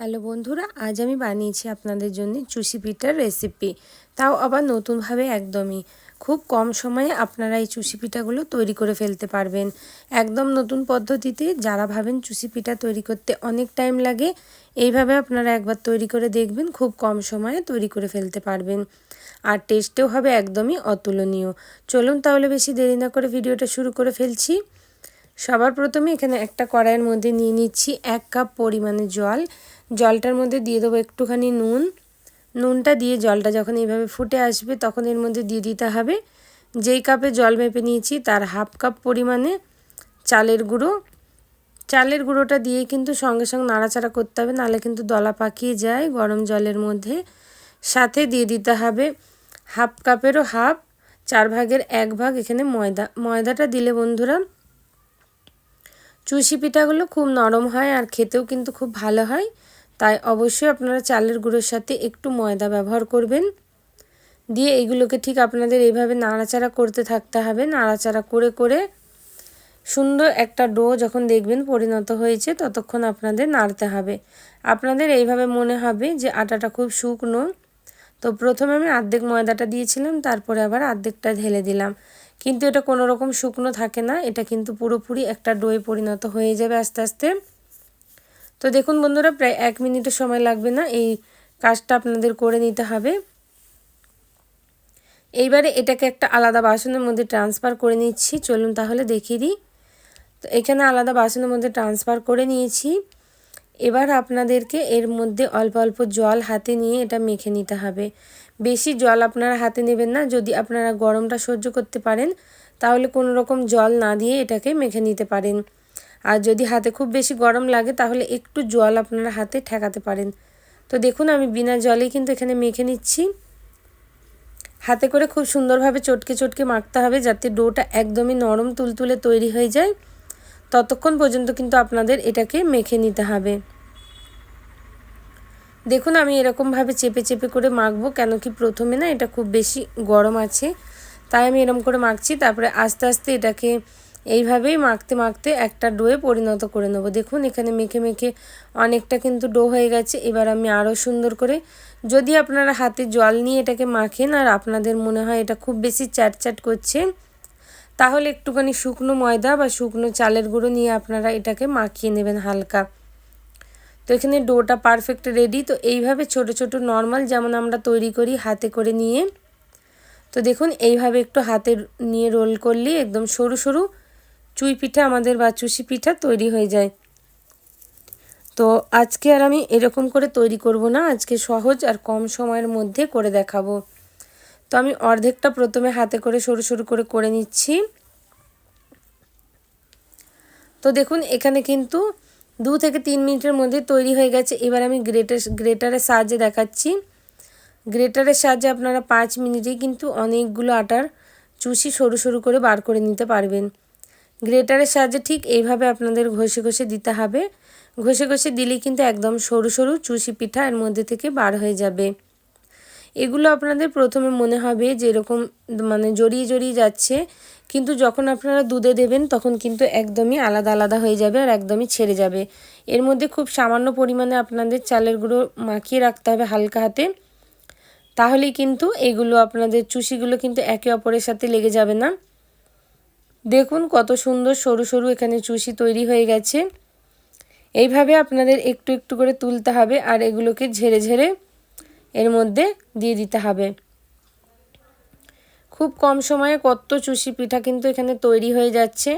Hello বন্ধুরা, আজ আমি বানিয়েছি আপনাদের জন্য চুষি পিঠার রেসিপি তাও আবার নতুনভাবে একদমই। খুব কম সময়ে আপনারা এই চুষি পিঠাগুলো তৈরি করে ফেলতে পারবেন। একদম নতুন পদ্ধতিতে যারা ভাবেন চুষি পিঠা তৈরি করতে অনেক টাইম লাগে, এইভাবে আপনারা একবার তৈরি করে দেখবেন, খুব কম সময়ে তৈরি করে ফেলতে পারবেন। আর টেস্টেও হবে একদমই অতুলনীয়। চলুন তাহলে বেশি দেরি না করে ভিডিওটা শুরু করে ফেলছি। সবার প্রথমে এখানে একটা কড়াইয়ের মধ্যে নিয়ে নিচ্ছি এক কাপ পরিমাণে জল। জলটার মধ্যে দিয়ে দেবো একটুখানি নুন। নুনটা দিয়ে জলটা যখন এইভাবে ফুটে আসবে তখন এর মধ্যে দিয়ে দিতে হবে। যেই কাপে জল মেপে নিয়েছি তার হাফ কাপ পরিমাণে চালের গুঁড়ো। চালের গুঁড়োটা দিয়ে কিন্তু সঙ্গে সঙ্গে নাড়াচাড়া করতে হবে, নাহলে কিন্তু দলা পাকিয়ে যায় গরম জলের মধ্যে। সাথে দিয়ে দিতে হবে হাফ কাপেরও হাফ, চার ভাগের এক ভাগ এখানে ময়দা। ময়দাটা দিলে বন্ধুরা চুষি পিঠাগুলো খুব নরম হয় আর খেতেও কিন্তু খুব ভালো হয়। তাই অবশ্যই আপনারা চালের গুঁড়োর সাথে একটু ময়দা ব্যবহার করবেন। দিয়ে এইগুলোকে ঠিক আপনাদের এইভাবে নাড়াচাড়া করতে থাকতে হবে। নাড়াচাড়া করে করে সুন্দর একটা ডো যখন দেখবেন পরিণত হয়েছে ততক্ষণ আপনাদের নাড়তে হবে। আপনাদের এইভাবে মনে হবে যে আটাটা খুব শুকনো। তো প্রথমে আমি আর্ধেক ময়দাটা দিয়েছিলাম, তারপরে আবার আর্ধেকটা ঢেলে দিলাম। কিন্তু এটা কোনো রকম শুকনো থাকে না, এটা কিন্তু পুরোপুরি একটা ডোয়ে পরিণত হয়ে যাবে আস্তে আস্তে। তো দেখুন বন্ধুরা, প্রায় এক মিনিটের সময় লাগবে না, এই কাজটা আপনাদের করে নিতে হবে। এইবারে এটাকে একটা আলাদা বাসনের মধ্যে ট্রান্সফার করে নিচ্ছি, চলুন তাহলে দেখিয়ে দিই। তো এখানে আলাদা বাসনের মধ্যে ট্রান্সফার করে নিয়েছি। এবার আপনাদেরকে এর মধ্যে অল্প অল্প জল হাতে নিয়ে এটা মেখে নিতে হবে। বেশি জল আপনারা হাতে নেবেন না। যদি আপনারা গরমটা সহ্য করতে পারেন, তাহলে কোনো রকম জল না দিয়ে এটাকে মেখে নিতে পারেন। আর যদি হাতে খুব বেশি গরম লাগে, তাহলে একটু জল আপনারা হাতে ঠেকাতে পারেন। তো দেখুন, আমি বিনা জলেই কিন্তু এখানে মেখে নিচ্ছি। হাতে করে খুব সুন্দরভাবে চটকে চটকে মাখতে হবে, যাতে ডোটা একদমই নরম তুলতুলে তৈরি হয়ে যায়। ততক্ষণ পর্যন্ত কিন্তু আপনাদের এটাকে মেখে নিতে হবে। দেখুন, আমি এরকমভাবে চেপে চেপে করে মাখবো, কেন কি প্রথমে না এটা খুব বেশি গরম আছে, তাই আমি এরকম করে মাখছি, তারপরে আস্তে আস্তে এটাকে এইভাবেই মাখতে মাখতে একটা ডোয়ে পরিণত করে নেব। দেখুন, এখানে মেখে মেখে অনেকটা কিন্তু ডো হয়ে গেছে, এবার আমি আরও সুন্দর করে, যদি আপনারা হাতে জল নিয়ে এটাকে মাখেন, আর আপনাদের মনে হয় এটা খুব বেশি চ্যাটচ্যাট চ্যাট করছে, তাহলে একটুখানি শুকনো ময়দা বা শুকনো চালের গুঁড়ো নিয়ে আপনারা এটাকে মাখিয়ে নেবেন হালকা। তো এখানে ডোটা পারফেক্ট রেডি তো এইভাবে ছোট ছোট নর্মাল যেমন আমরা তৈরি করি, হাতে করে নিয়ে। তো দেখুন, এইভাবে একটু হাতে নিয়ে রোল করলে একদম সরু সরু চুই পিঠা, আমাদের বা চুষি পিঠা তৈরি হয়ে যায়। তো আজকে আর আমি এরকম করে তৈরি করব না, আজকে সহজ আর কম সময়ের মধ্যে করে দেখাবো। তো আমি অর্ধেকটা প্রথমে হাতে করে সরু সরু করে করে নিচ্ছি। তো দেখুন, এখানে কিন্তু দু থেকে তিন মিনিটের মধ্যে তৈরি হয়ে গেছে। এবার আমি গ্রেটার, গ্রেটারের সাহায্যে দেখাচ্ছি। গ্রেটারের সাহায্যে আপনারা পাঁচ মিনিটেই কিন্তু অনেকগুলো আটার চুষি সরু সরু করে বার করে নিতে পারবেন। গ্রেটারের সাহায্যে ঠিক এইভাবে আপনাদের ঘষে ঘষে দিতে হবে। ঘষে ঘষে দিলেই কিন্তু একদম সরু সরু চুষি পিঠা এর মধ্যে থেকে বার হয়ে যাবে। এগুলো আপনাদের প্রথমে মনে হবে যে এরকম মানে জড়িয়ে জড়িয়ে যাচ্ছে। কিন্তু যখন আপনারা দুধে দেবেন, তখন কিন্তু একদমই আলাদা আলাদা হয়ে যাবে আর একদমই ছেড়ে যাবে। এর মধ্যে খুব সামান্য পরিমাণে আপনাদের চালের গুঁড়ো মাখিয়ে রাখতে হবে হালকা হাতে। তাহলেই কিন্তু এগুলো আপনাদের চুষিগুলো কিন্তু একে অপরের সাথে লেগে যাবে না। দেখুন কত সুন্দর সরু সরু এখানে চুষি তৈরি হয়ে গেছে। এইভাবে আপনাদের একটু একটু করে তুলতে হবে আর এগুলোকে ঝেড়ে ঝেড়ে এর মধ্যে দিয়ে দিতে হবে। খুব কম সময়ে কত চুষি পিঠা কিন্তু এখানে তৈরি হয়ে যাচ্ছে।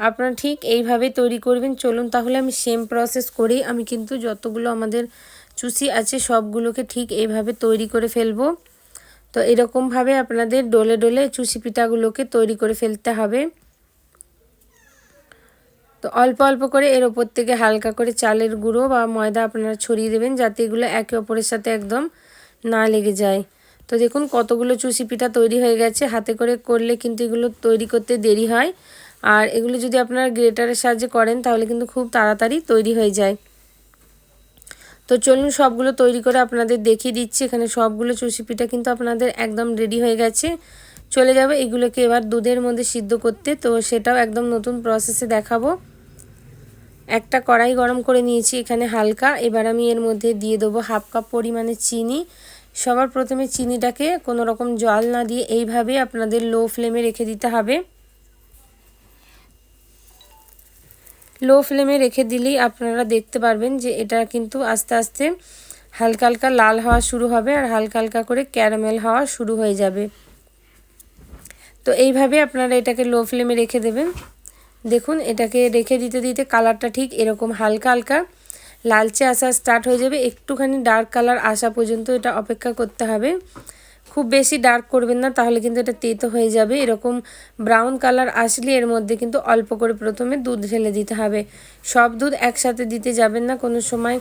আপনারা ঠিক এইভাবে তৈরি করবেন। চলুন তাহলে আমি সেম প্রসেস করেই আমি কিন্তু যতগুলো আমাদের চুষি আছে সবগুলোকে ঠিক এইভাবে তৈরি করে ফেলব। তো এরকমভাবে আপনাদের ডোলে ডোলে চুষি পিঠাগুলোকে তৈরি করে ফেলতে হবে। তো অল্প অল্প করে এর ওপর থেকে হালকা করে চালের গুঁড়ো বা ময়দা আপনারা ছড়িয়ে দেবেন যাতে এগুলো একে অপরের সাথে একদম না লেগে যায়। তো দেখুন কতগুলো চুষি পিঠা তৈরি হয়ে গেছে। হাতে করে করলে কিন্তু এগুলো তৈরি করতে দেরি হয়। আর এগুলো যদি আপনারা গ্রেটারের সাহায্যে করেন, তাহলে কিন্তু খুব তাড়াতাড়ি তৈরি হয়ে যায়। তো চলুন সবগুলো তৈরি করে আপনাদের দেখিয়ে দিচ্ছি। এখানে সবগুলো চুষি পিঠা কিন্তু আপনাদের একদম রেডি হয়ে গেছে। চলে যাবে এগুলোকে এবার দুধের মধ্যে সিদ্ধ করতে। তো সেটাও একদম নতুন প্রসেসে দেখাবো। একটা কড়াই গরম করে নিয়েছি এখানে হালকা। এবার আমি এর মধ্যে দিয়ে দেবো হাফ কাপ পরিমাণে চিনি। সবার প্রথমে চিনিটাকে কোনো রকম জল না দিয়ে এইভাবে আপনাদের লো ফ্লেমে রেখে দিতে হবে। লো ফ্লেমে রেখে দিলেই আপনারা দেখতে পারবেন যে এটা কিন্তু আস্তে আস্তে হালকা হালকা লাল হওয়া শুরু হবে আর হালকা হালকা করে ক্যারামেল হওয়া শুরু হয়ে যাবে। তো এইভাবে আপনারা এটাকে লো ফ্লেমে রেখে দেবেন। দেখুন, এটাকে রেখে দিতে দিতে কালারটা ঠিক এরকম হালকা হালকা লালচে আসা স্টার্ট হয়ে যাবে। একটুখানি ডার্ক কালার আসা পর্যন্ত এটা অপেক্ষা করতে হবে। খুব বেশি ডার্ক করবেন না, তাহলে কিন্তু এটা তেতো হয়ে যাবে। এরকম ব্রাউন কালার আসলে এর মধ্যে কিন্তু অল্প করে প্রথমে দুধ ঢেলে দিতে হবে। সব দুধ একসাথে দিতে যাবেন না। কোনো সময়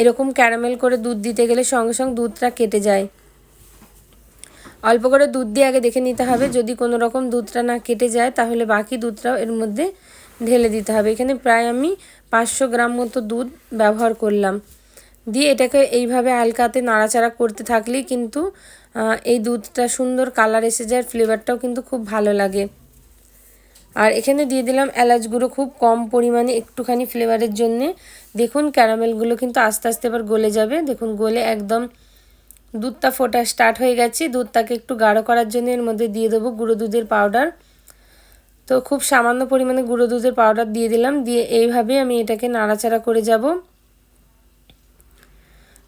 এরকম ক্যারামেল করে দুধ দিতে গেলে সঙ্গে সঙ্গে দুধটা কেটে যায়। অল্প করে দুধ দিয়ে আগে দেখে নিতে হবে। যদি কোনো রকম দুধটা না কেটে যায়, তাহলে বাকি দুধটাও এর মধ্যে ঢেলে দিতে হবে। এখানে প্রায় আমি পাঁচশো গ্রাম মতো দুধ ব্যবহার করলাম। দিয়ে এটাকে এইভাবে হালকাতে নাড়াচাড়া করতে থাকলেই কিন্তু এই দুধটা সুন্দর কালার এসে যায় ফ্লেভারটাও কিন্তু খুব ভালো লাগে। আর এখানে দিয়ে দিলাম এলাচ গুঁড়ো খুব কম পরিমাণে একটুখানি ফ্লেভারের জন্যে। দেখুন ক্যারামেলগুলো কিন্তু আস্তে আস্তে এবার গলে যাবে। দেখুন গলে একদম দুধটা ফোটা স্টার্ট হয়ে গেছে। দুধটাকে একটু গাঢ় করার জন্য এর মধ্যে দিয়ে দেবো গুঁড়ো দুধের পাউডার তো খুব সামান্য পরিমাণে গুঁড়ো দুধের পাউডার দিয়ে দিলাম। দিয়ে এইভাবে আমি এটাকে নাড়াচাড়া করে যাব।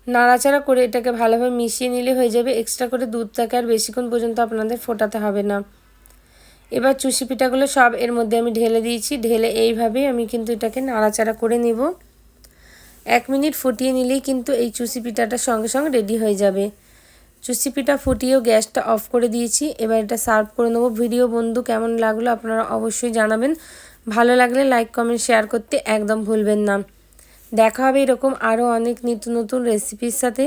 নাড়াচাড়া করে এটাকে ভালোভাবে মিশিয়ে নিলে হয়ে যাবে। এক্সট্রা করে দুধটাকে আর বেশিক্ষণ পর্যন্ত আপনাদের ফোটাতে হবে না। এবার চুষি পিঠাগুলো সব এর মধ্যে আমি ঢেলে দিয়েছি। ঢেলে এইভাবে আমি কিন্তু এটাকে নাড়াচাড়া করে নেব। এক মিনিট ফুটিয়ে নিলেই কিন্তু এই চুষি পিঠাটা সঙ্গে সঙ্গে রেডি হয়ে যাবে। পিঠা ফুটিয়েও গ্যাসটা অফ করে দিয়েছি। এবার এটা সার্ভ করে নেব। ভিডিও বন্ধু কেমন লাগল আপনারা অবশ্যই জানাবেন। ভালো লাগলে লাইক, কমেন্ট, শেয়ার করতে একদম ভুলবেন না। দেখা হবে এরকম আরও অনেক নিত্য নতুন রেসিপির সাথে।